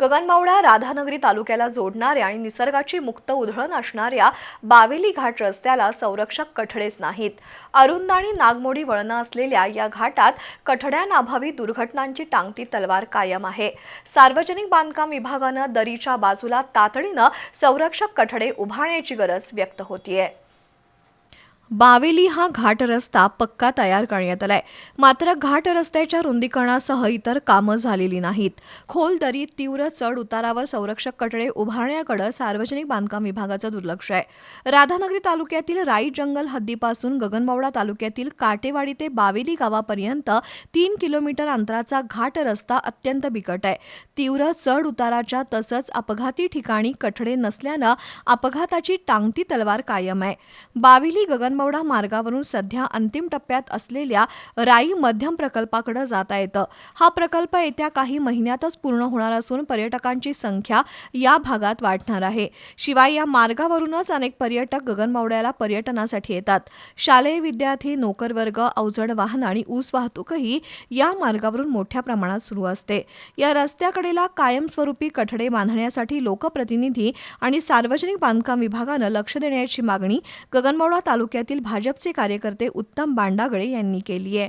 गगनबावडा राधानगरी तालुक्याला जोडणाऱ्या आणि निसर्गाची मुक्त उधळण असणाऱ्या बावेली घाट रस्त्याला संरक्षक कठडेच नाहीत. अरुंद आणि नागमोडी वळणं असलेल्या या घाटात कठड्यांअभावी दुर्घटनांची टांगती तलवार कायम आहे. सार्वजनिक बांधकाम विभागानं दरीच्या बाजूला तातडीनं संरक्षक कठडे उभारण्याची गरज व्यक्त होतीये. बावेली हा घाट रस्ता पक्का तयार करण्यात आलाय. मात्र घाट रस्त्याच्या रुंदीकरणासह इतर कामं झालेली नाहीत. खोल दरीत तीव्र चढ उतारावर संरक्षक कठडे उभारण्याकडे सार्वजनिक बांधकाम विभागाचं दुर्लक्ष आहे. राधानगरी तालुक्यातील राई जंगल हद्दीपासून गगनबावडा तालुक्यातील काटेवाडी ते बावेली गावापर्यंत तीन किलोमीटर अंतराचा घाट रस्ता अत्यंत बिकट आहे. तीव्र चढ उताराच्या तसंच अपघाती ठिकाणी कठडे नसल्यानं अपघाताची टांगती तलवार कायम आहे. बावेली गगन गगनबावडा मार्गावरून सध्या अंतिम टप्प्यात असलेल्या राई मध्यम प्रकल्पाकडे जाता येतं. हा प्रकल्प येत्या काही महिन्यातच पूर्ण होणार असून पर्यटकांची संख्या या भागात वाढणार आहे. शिवाय या मार्गावरूनच अनेक पर्यटक गगनबावड्याला पर्यटनासाठी येतात. शालेय विद्यार्थी नोकरवर्ग अवजड वाहन आणि ऊस वाहतूकही या मार्गावरून मोठ्या प्रमाणात सुरू असते. या रस्त्याकडेला कायमस्वरूपी कठडे बांधण्यासाठी लोकप्रतिनिधी आणि सार्वजनिक बांधकाम विभागानं लक्ष देण्याची मागणी गगनबावडा तालुक्यातील भाजपचे कार्यकर्ते उत्तम बांडागळे यांनी केली आहे.